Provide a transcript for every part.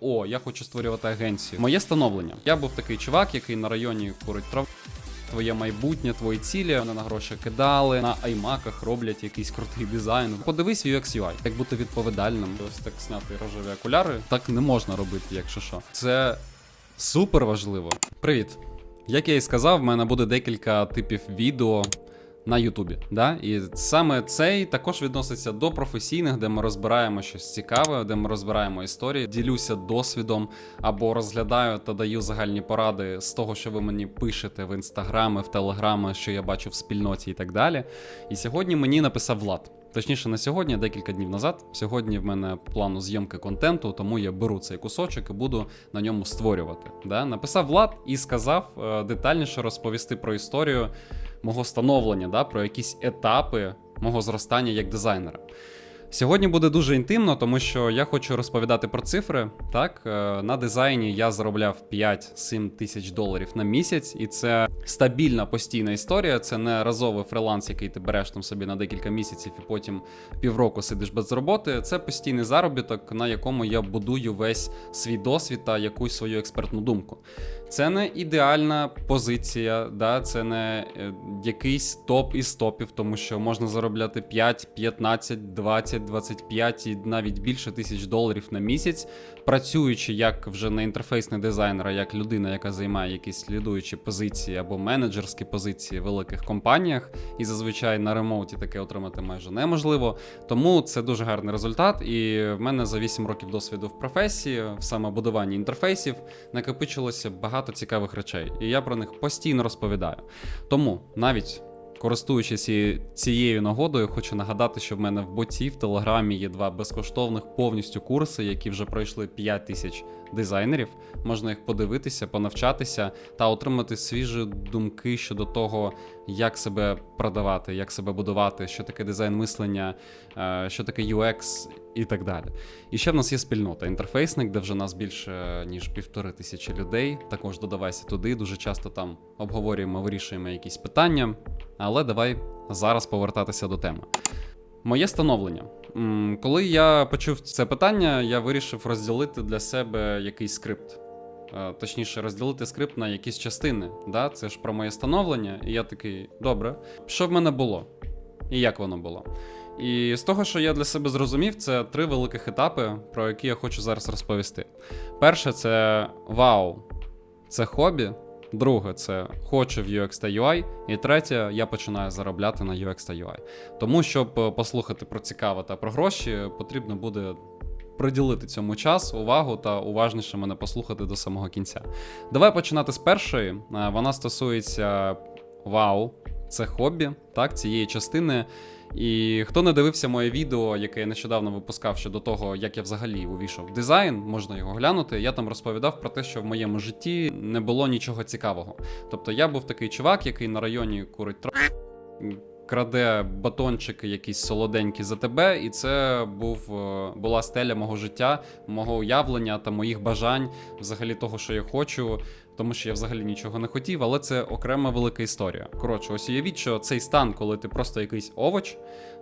О, я хочу створювати агенцію. Моє становлення. Я був такий чувак, який на районі курить трав. Твоє майбутнє, твої цілі, вони на гроші кидали, на аймаках роблять якийсь крутий дизайн. Подивись UX UI, як бути відповідальним. Ось так зняти рожеві окуляри. Так не можна робити, якщо що. Це супер важливо. Привіт. Як я і сказав, в мене буде декілька типів відео на Ютубі. Да? І саме цей також відноситься до професійних, де ми розбираємо щось цікаве, де ми розбираємо історії, ділюся досвідом або розглядаю та даю загальні поради з того, що ви мені пишете в інстаграми, в телеграми, що я бачу в спільноті і так далі. І сьогодні мені написав Влад. Точніше, на сьогодні, декілька днів назад. Сьогодні в мене плану зйомки контенту, тому я беру цей кусочок і буду на ньому створювати. Да? Написав Влад і сказав е, детальніше розповісти про історію мого становлення, да? про якісь етапи мого зростання як дизайнера. Сьогодні буде дуже інтимно, тому що я хочу розповідати про цифри. Так, Е, на дизайні я заробляв 5-7 тисяч доларів на місяць, і це стабільна постійна історія. Це не разовий фриланс, який ти береш там собі на декілька місяців і потім півроку сидиш без роботи. Це постійний заробіток, на якому я будую весь свій досвід та якусь свою експертну думку. Це не ідеальна позиція, да? це не е, якийсь топ із топів, тому що можна заробляти 5, 15, 20, 25 і навіть більше тисяч доларів на місяць, працюючи як вже не інтерфейсний дизайнер, а як людина, яка займає якісь слідуючі позиції або менеджерські позиції в великих компаніях. І зазвичай на ремоуті таке отримати майже неможливо. Тому це дуже гарний результат. І в мене за 8 років досвіду в професії, в самобудуванні інтерфейсів, накопичилося багато цікавих речей, і я про них постійно розповідаю. Тому навіть. Користуючись цією нагодою, хочу нагадати, що в мене в боті в телеграмі є два безкоштовних повністю курси, які вже пройшли 5 тисяч дизайнерів. Можна їх подивитися, понавчатися та отримати свіжі думки щодо того, як себе продавати, як себе будувати, що таке дизайн мислення, е, що таке UX і так далі. І ще в нас є спільнота інтерфейсник, де вже нас більше ніж півтори тисячі людей. Також додавайся туди. Дуже часто там обговорюємо, вирішуємо якісь питання. Але давай зараз повертатися до теми. Моє становлення. Коли я почув це питання, я вирішив розділити для себе якийсь скрипт. Е, Точніше, розділити скрипт на якісь частини. Да? Це ж про моє становлення. І я такий, добре, що в мене було? І як воно було? І з того, що я для себе зрозумів, це три великих етапи, про які я хочу зараз розповісти. Перше, це вау, це хобі. Друге, це хочу в UX та UI. І третє, я починаю заробляти на UX та UI. Тому, щоб е, послухати про цікаве та про гроші, потрібно буде приділити цьому час, увагу та уважніше мене послухати до самого кінця. Давай починати з першої. Е, Вона стосується вау, це хобі, так, цієї частини. І хто не дивився моє відео, яке я нещодавно випускав щодо того, як я взагалі увійшов в дизайн, можна його глянути. Я там розповідав про те, що в моєму житті не було нічого цікавого. Тобто я був такий чувак, який на районі курить трав, краде батончики якісь солоденькі за тебе, і це був, е, була стеля мого життя, мого уявлення та моїх бажань, взагалі того, що я хочу. Тому що я взагалі нічого не хотів, але це окрема велика історія. Коротше, ось уявіть, що цей стан, коли ти просто якийсь овоч,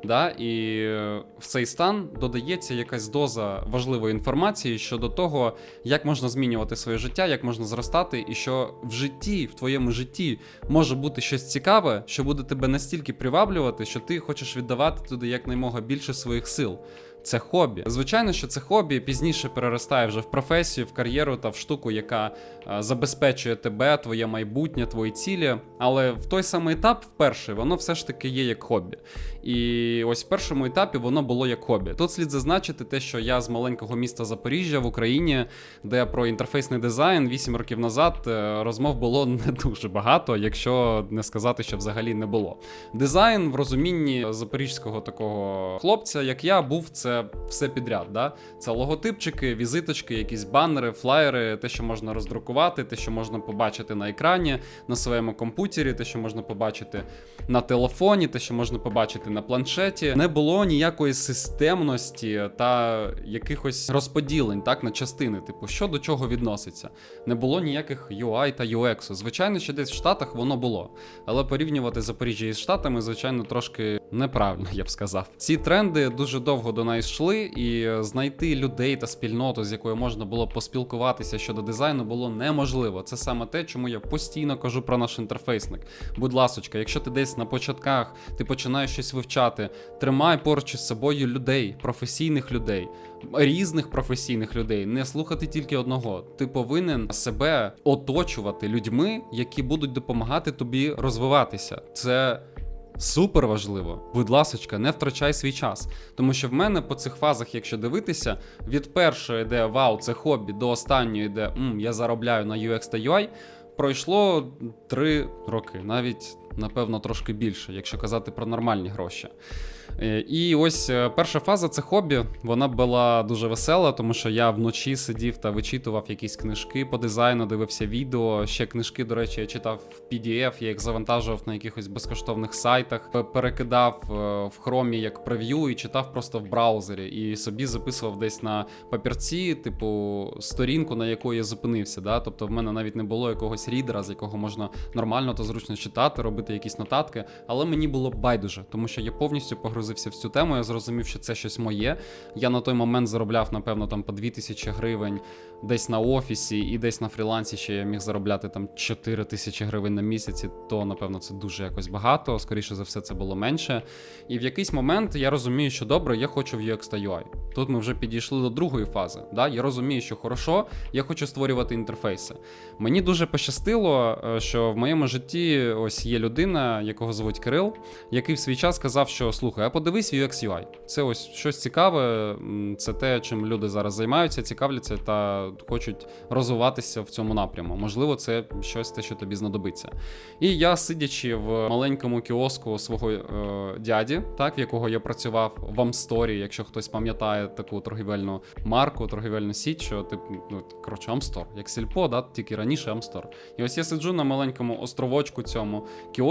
да, і е, в цей стан додається якась доза важливої інформації щодо того, як можна змінювати своє життя, як можна зростати, і що в житті, в твоєму житті може бути щось цікаве, що буде тебе настільки приваблювати, що ти хочеш віддавати туди якнаймога більше своїх сил. Це хобі. Звичайно, що це хобі пізніше переростає вже в професію, в кар'єру та в штуку, яка е, забезпечує тебе, твоє майбутнє, твої цілі. Але в той самий етап, в перший, воно все ж таки є як хобі. І ось в першому етапі воно було як хобі. Тут слід зазначити те, що я з маленького міста Запоріжжя в Україні, де про інтерфейсний дизайн 8 років назад е, розмов було не дуже багато, якщо не сказати, що взагалі не було. Дизайн в розумінні запорізького такого хлопця, як я, був це все підряд. Да? Це логотипчики, візиточки, якісь банери, флаєри, те, що можна роздрукувати, те, що можна побачити на екрані, на своєму комп'ютері, те, що можна побачити на телефоні, те, що можна побачити на планшеті. Не було ніякої системності та якихось розподілень так, на частини, типу, що до чого відноситься. Не було ніяких UI та UX. Звичайно, що десь в Штатах воно було. Але порівнювати Запоріжжя із Штатами, звичайно, трошки неправильно, я б сказав. Ці тренди дуже довго до нас знайшли, і знайти людей та спільноту, з якою можна було поспілкуватися щодо дизайну, було неможливо. Це саме те, чому я постійно кажу про наш інтерфейсник. Будь ласочка, якщо ти десь на початках ти починаєш щось вивчати, тримай поруч із собою людей, професійних людей, різних професійних людей, не слухати тільки одного. Ти повинен себе оточувати людьми, які будуть допомагати тобі розвиватися. Це супер важливо. Будь ласочка, не втрачай свій час. Тому що в мене по цих фазах, якщо дивитися, від першої, де вау, це хобі, до останньої, де м, я заробляю на UX та UI, пройшло три роки, навіть напевно трошки більше, якщо казати про нормальні гроші. Е, І ось е, перша фаза це хобі. Вона була дуже весела, тому що я вночі сидів та вичитував якісь книжки по дизайну, дивився відео. Ще книжки, до речі, я читав в PDF, я їх завантажував на якихось безкоштовних сайтах, перекидав е, в хромі як прев'ю і читав просто в браузері. І собі записував десь на папірці, типу, сторінку, на якої я зупинився. Да? Тобто в мене навіть не було якогось рідера, з якого можна нормально та зручно читати, робити якісь нотатки. Але мені було байдуже, тому що я повністю погрузився в цю тему. Я зрозумів, що це щось моє. Я на той момент заробляв, напевно, там по 2000 гривень десь на офісі і десь на фрілансі ще я міг заробляти там 4 тисячі гривень на місяці, то напевно це дуже якось багато. Скоріше за все, це було менше. І в якийсь момент я розумію, що добре, я хочу в UX та UI. Тут ми вже підійшли до другої фази. Да? Я розумію, що хорошо, я хочу створювати інтерфейси. Мені дуже пощастило, е, що в моєму житті ось є людина, якого звуть Кирил, який в свій час сказав, що слухай, а подивись UX UI. Це ось щось цікаве, це те, чим люди зараз займаються, цікавляться та хочуть розвиватися в цьому напряму. Можливо, це щось те, що тобі знадобиться. І я, сидячи в маленькому кіоску свого е, дяді, так в якого я працював в Амсторі, якщо хтось пам'ятає таку торгівельну марку, торгівельну сіть, що тип, ну коротше, Амстор, як сільпо, да, тільки раніше Амстор. І ось я сиджу на маленькому островочку цьому кіосочку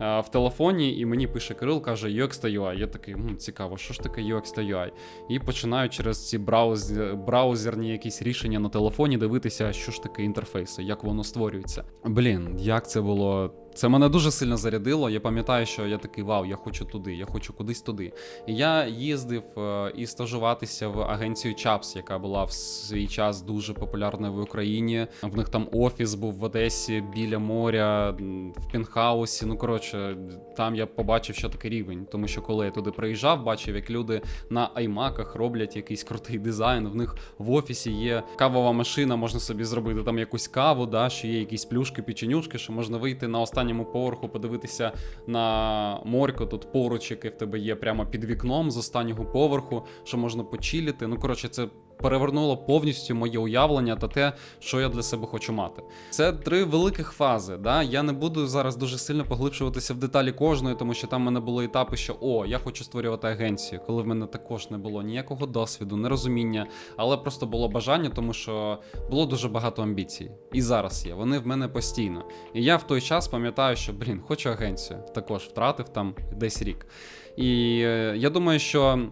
е, в телефоні, і мені пише Кирил, каже UX та UI. Я такий, «М, цікаво, що ж таке UX та UI? І починаю через ці браузер, браузерні якісь рішення на телефоні дивитися, що ж таке інтерфейси, як воно створюється. Блін, як це було. Це мене дуже сильно зарядило. Я пам'ятаю, що я такий вау, я хочу туди, я хочу кудись туди. І я їздив е, і стажуватися в агенцію Чапс, яка була в свій час дуже популярною в Україні. В них там офіс був в Одесі біля моря, в Пінхаусі. Ну коротше, там я побачив, що таке рівень. Тому що коли я туди приїжджав, бачив, як люди на аймаках роблять якийсь крутий дизайн. В них в офісі є кавова машина, можна собі зробити там якусь каву, да, що є якісь плюшки, печенюшки, що можна вийти на останньому поверху, подивитися на морько, тут поруч, яке в тебе є прямо під вікном з останнього поверху, що можна почіліти. Ну коротше, це. Перевернуло повністю моє уявлення та те, що я для себе хочу мати. Це три великих фази. Да? Я не буду зараз дуже сильно поглибшуватися в деталі кожної, тому що там в мене були етапи, що о, я хочу створювати агенцію, коли в мене також не було ніякого досвіду, нерозуміння, але просто було бажання, тому що було дуже багато амбіцій. І зараз є. Вони в мене постійно. І я в той час пам'ятаю, що блін, хочу агенцію. Також втратив там десь рік. І е, я думаю, що.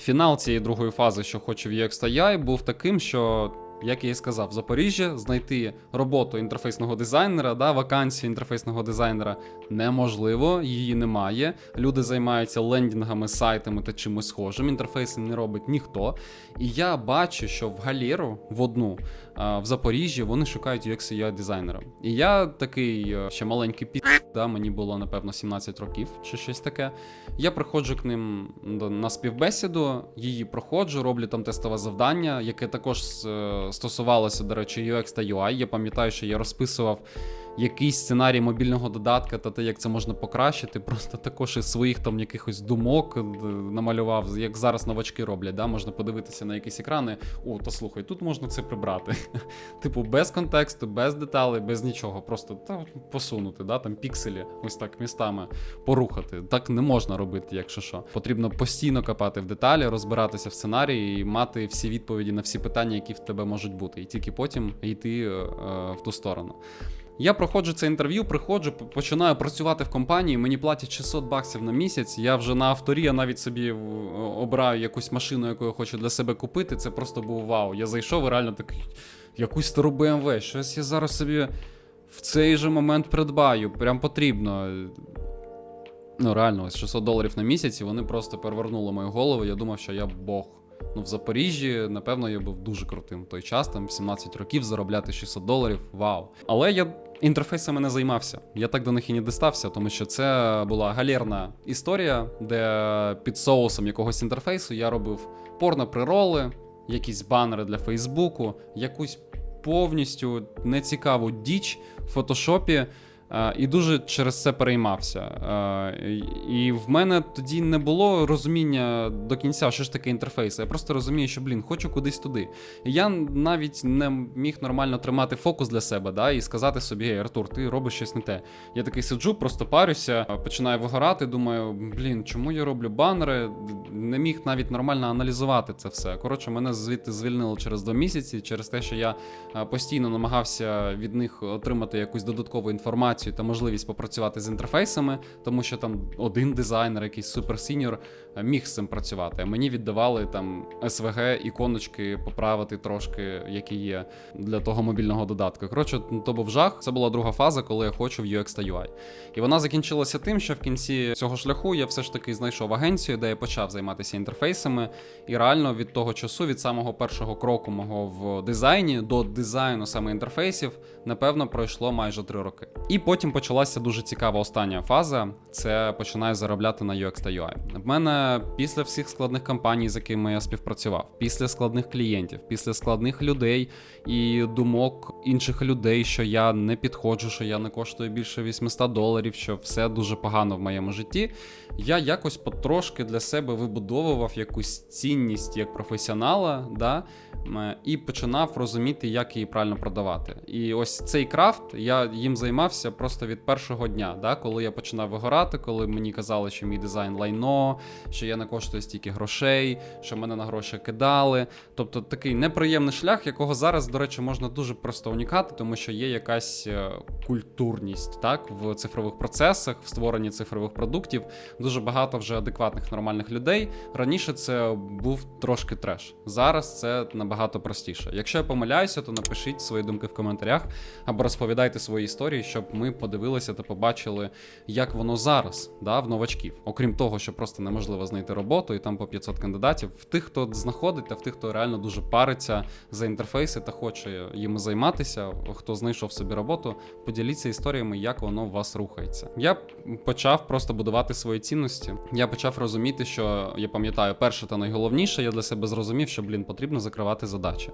Фінал цієї другої фази, що хочу в UX та UI, був таким, що. Як я і сказав, в Запоріжжі знайти роботу інтерфейсного дизайнера, да, вакансію інтерфейсного дизайнера неможливо, її немає. Люди займаються лендінгами, сайтами та чимось схожим. Інтерфейси не робить ніхто. І я бачу, що в галеру в одну в Запоріжжі вони шукають UX UI дизайнера. І я такий е, ще маленький пі... да, мені було напевно 17 років чи щось таке. Я приходжу к ним на співбесіду, її проходжу, роблю там тестове завдання, яке також е, стосувалося, до речі, UX та UI. Я пам'ятаю, що я розписував якийсь сценарій мобільного додатка та те, як це можна покращити. Просто також із своїх там якихось думок е, намалював, як зараз новачки роблять. Да? Можна подивитися на якісь екрани. О, та слухай, тут можна це прибрати. Типу, без контексту, без деталей, без нічого. Просто та, посунути, да? там пікселі, ось так містами порухати. Так не можна робити, якщо що. Потрібно постійно копати в деталі, розбиратися в сценарії і мати всі відповіді на всі питання, які в тебе можуть бути, і тільки потім йти е, е, в ту сторону. Я проходжу це інтерв'ю, приходжу, починаю працювати в компанії. Мені платять 600 баксів на місяць. Я вже на авторі, я навіть собі в- обираю якусь машину, яку я хочу для себе купити. Це просто був вау. Я зайшов і реально такий, якусь стару BMW, щось я зараз собі в цей же момент придбаю. Прям потрібно. Ну реально, ось 600 доларів на місяць, і вони просто перевернули мою голову. Я думав, що я Бог. Ну, в Запоріжжі, напевно, я був дуже крутим в той час, там 17 років заробляти 600 доларів. Вау. Але я інтерфейсами не займався. Я так до них і не дістався, тому що це була галерна історія, де під соусом якогось інтерфейсу я робив порно-прироли, якісь банери для Фейсбуку, якусь повністю нецікаву діч в фотошопі. Е, І дуже через це переймався. Е, І в мене тоді не було розуміння до кінця, що ж таке інтерфейс. Я просто розумію, що блін, хочу кудись туди. Я навіть не міг нормально тримати фокус для себе, да, і сказати собі, «Ей, Артур, ти робиш щось не те. Я такий сиджу, просто парюся, починаю вигорати. Думаю, блін, чому я роблю банери? Не міг навіть нормально аналізувати це все. Коротше, мене звідти звільнили через два місяці, через те, що я е, постійно намагався від них отримати якусь додаткову інформацію та можливість попрацювати з інтерфейсами, тому що там один дизайнер, якийсь суперсіньор, міг з цим працювати. Мені віддавали там SVG, іконочки поправити трошки, які є для того мобільного додатку. Коротше, ну, то був жах. Це була друга фаза, коли я хочу в UX та UI. І вона закінчилася тим, що в кінці цього шляху я все ж таки знайшов агенцію, де я почав займатися інтерфейсами. І реально від того часу, від самого першого кроку мого в дизайні до дизайну саме інтерфейсів, напевно, пройшло майже три роки. І потім почалася дуже цікава остання фаза. Це починаю заробляти на UX та UI. В мене після всіх складних кампаній, з якими я співпрацював, після складних клієнтів, після складних людей і думок інших людей, що я не підходжу, що я не коштую більше 800 доларів, що все дуже погано в моєму житті. Я якось потрошки для себе вибудовував якусь цінність як професіонала, да, і починав розуміти, як її правильно продавати. І ось цей крафт я їм займався просто від першого дня, да, коли я починав вигорати, коли мені казали, що мій дизайн лайно, що я не коштую стільки грошей, що мене на гроші кидали. Тобто такий неприємний шлях, якого зараз, до речі, можна дуже просто уникати, тому що є якась е, культурність так, в цифрових процесах, в створенні цифрових продуктів. Дуже багато вже адекватних нормальних людей. Раніше це був трошки треш. Зараз це набагато простіше. Якщо я помиляюся, то напишіть свої думки в коментарях або розповідайте свої історії, щоб ми подивилися та побачили, як воно зараз да, в новачків. Окрім того, що просто неможливо знайти роботу, і там по 500 кандидатів. В тих, хто знаходить, та в тих, хто реально дуже париться за інтерфейси та хоче їми займатися, хто знайшов собі роботу, поділіться історіями, як воно у вас рухається. Я почав просто будувати свої цінності. Я почав розуміти, що я пам'ятаю, перше та найголовніше, я для себе зрозумів, що блін потрібно закривати задачі.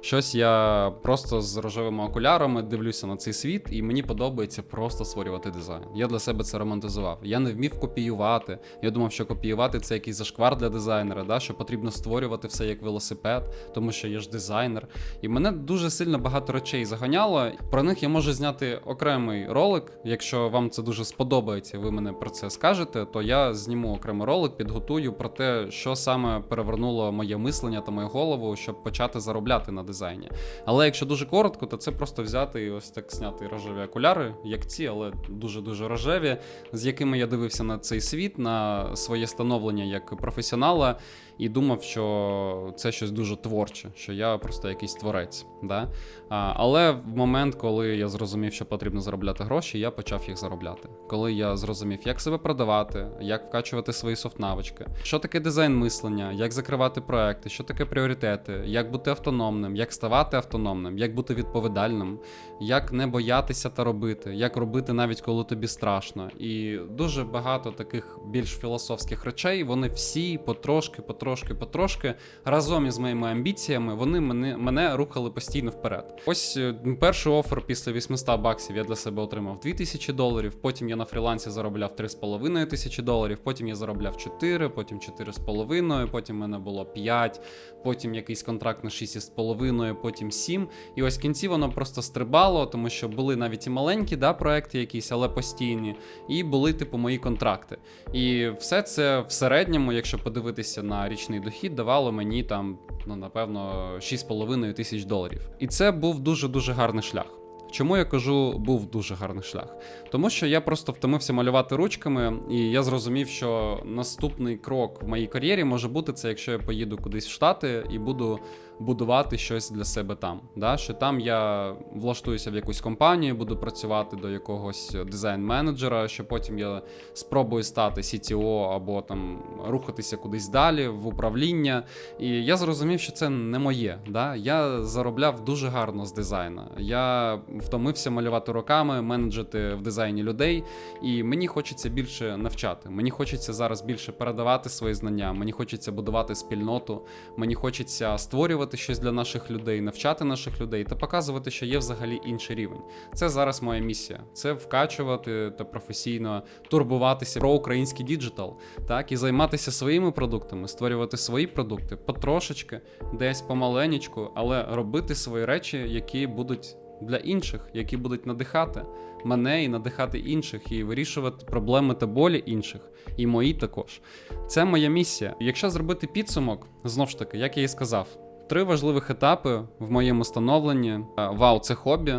Щось я просто з рожевими окулярами дивлюся на цей світ, і мені подобається просто створювати дизайн. Я для себе це романтизував. Я не вмів копіювати. Я думав, що копіювати це якийсь зашквар для дизайнера, да? що потрібно створювати все як велосипед, тому що я ж дизайнер. І мене дуже сильно багато речей заганяло. Про них я можу зняти окремий ролик. Якщо вам це дуже сподобається, ви мене про це скажете, то я зніму окремий ролик, підготую про те, що саме перевернуло моє мислення та мою голову, щоб почати заробляти на дизайні. Але якщо дуже коротко, то це просто взяти і ось так зняти рожеві окуляри, як ці, але дуже-дуже рожеві, з якими я дивився на цей світ, на своє становлення як професіонала, і думав, що це щось дуже творче, що я просто якийсь творець. Да? Але в момент, коли я зрозумів, що потрібно заробляти гроші, я почав їх заробляти. Коли я зрозумів, як себе продавати, як вкачувати свої софт-навички, що таке дизайн мислення, як закривати проекти, що таке пріоритети, як бути автономним, як ставати автономним, як бути відповідальним, як не боятися та робити, як робити навіть коли тобі страшно. І дуже багато таких більш філософських речей, вони всі потрошки, потрошки, потрошки разом із моїми амбіціями, вони мене, мене рухали постійно вперед. Ось е, перший офер після 800 баксів я для себе отримав 2000 доларів. Потім я на фрілансі заробляв 3,5 тисячі доларів. Потім я заробляв 4, потім 4,5, потім мене було 5, потім якийсь контракт на 6,5, потім 7. І ось в кінці воно просто стрибало, тому що були навіть і маленькі да, проекти якісь, але постійні, і були, типу, мої контракти. І все це в середньому, якщо подивитися на річний дохід, давало мені там, ну напевно, 6,5 тисяч доларів. І це був дуже-дуже гарний шлях. Чому я кажу, був дуже гарний шлях? Тому що я просто втомився малювати ручками, і я зрозумів, що наступний крок в моїй кар'єрі може бути це, якщо я поїду кудись в Штати і буду будувати щось для себе там. Да? Що там я влаштуюся в якусь компанію, буду працювати до якогось дизайн-менеджера, що потім я спробую стати CTO або там рухатися кудись далі в управління. І я зрозумів, що це не моє. Да? Я заробляв дуже гарно з дизайну. Я втомився малювати роками, менеджити в дизайні людей, і мені хочеться більше навчати. Мені хочеться зараз більше передавати свої знання. Мені хочеться будувати спільноту. Мені хочеться створювати щось для наших людей, навчати наших людей та показувати, що є взагалі інший рівень. Це зараз моя місія. Це вкачувати та професійно турбуватися про український діджитал, так і займатися своїми продуктами, створювати свої продукти потрошечки, десь помаленечку, але робити свої речі, які будуть для інших, які будуть надихати мене і надихати інших, і вирішувати проблеми та болі інших, і мої також. Це моя місія. Якщо зробити підсумок, знов ж таки, як я і сказав, три важливих етапи в моєму становленні: вау, це хобі.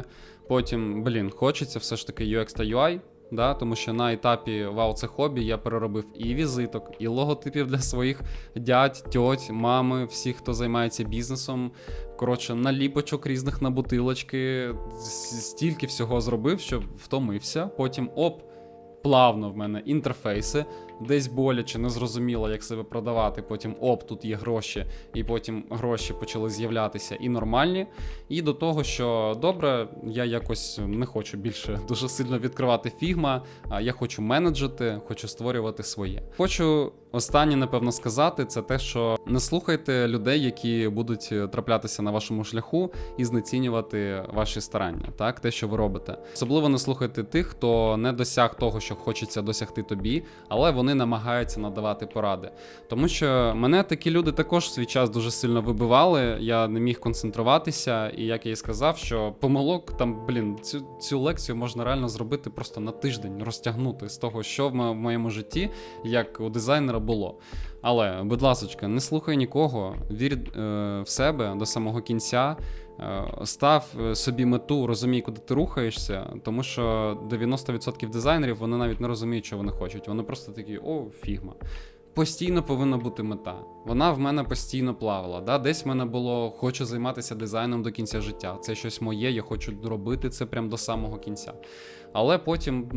Потім, блін, хочеться все ж таки UX та UI. Да, тому що на етапі вау, це хобі я переробив і візиток, і логотипів для своїх дядь, тьоть, мами, всіх, хто займається бізнесом. Коротше, наліпочок різних на бутилочки, стільки всього зробив, що втомився. Потім оп, плавно в мене інтерфейси, десь боляче, незрозуміло, як себе продавати. Потім оп, тут є гроші, і потім гроші почали з'являтися і нормальні. І до того, що добре, я якось не хочу більше дуже сильно відкривати фігма, а я хочу менеджити, хочу створювати своє. Хочу останнє, напевно, сказати, це те, що не слухайте людей, які будуть траплятися на вашому шляху і знецінювати ваші старання, так, те, що ви робите. Особливо не слухайте тих, хто не досяг того, що хочеться досягти тобі, але вони намагаються надавати поради. Тому що мене такі люди також в свій час дуже сильно вибивали. Я не міг концентруватися, і як я і сказав, що помилок там, блін, цю, цю лекцію можна реально зробити просто на тиждень, розтягнути з того, що в моєму житті, як у дизайнера було. Але, будь ласка, не слухай нікого, вір е, в себе до самого кінця. Е, Став е, собі мету, розумій, куди ти рухаєшся, тому що 90% дизайнерів вони навіть не розуміють, що вони хочуть. Вони просто такі, о, фігма. Постійно повинна бути мета. Вона в мене постійно плавала. Да? Десь в мене було хочу займатися дизайном до кінця життя. Це щось моє, я хочу робити це прям до самого кінця. Але потім,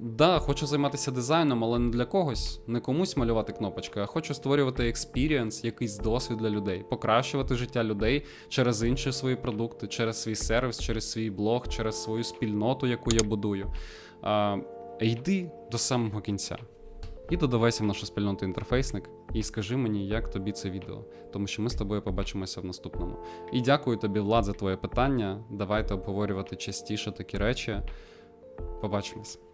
да, хочу займатися дизайном, але не для когось, не комусь малювати кнопочки, а хочу створювати експірієнс, якийсь досвід для людей, покращувати життя людей через інші свої продукти, через свій сервіс, через свій блог, через свою спільноту, яку я будую. А, йди до самого кінця. І додавайся в нашу спільноту інтерфейсник і скажи мені, як тобі це відео, тому що ми з тобою побачимося в наступному. І дякую тобі, Влад, за твоє питання. Давайте обговорювати частіше такі речі. Побачимось.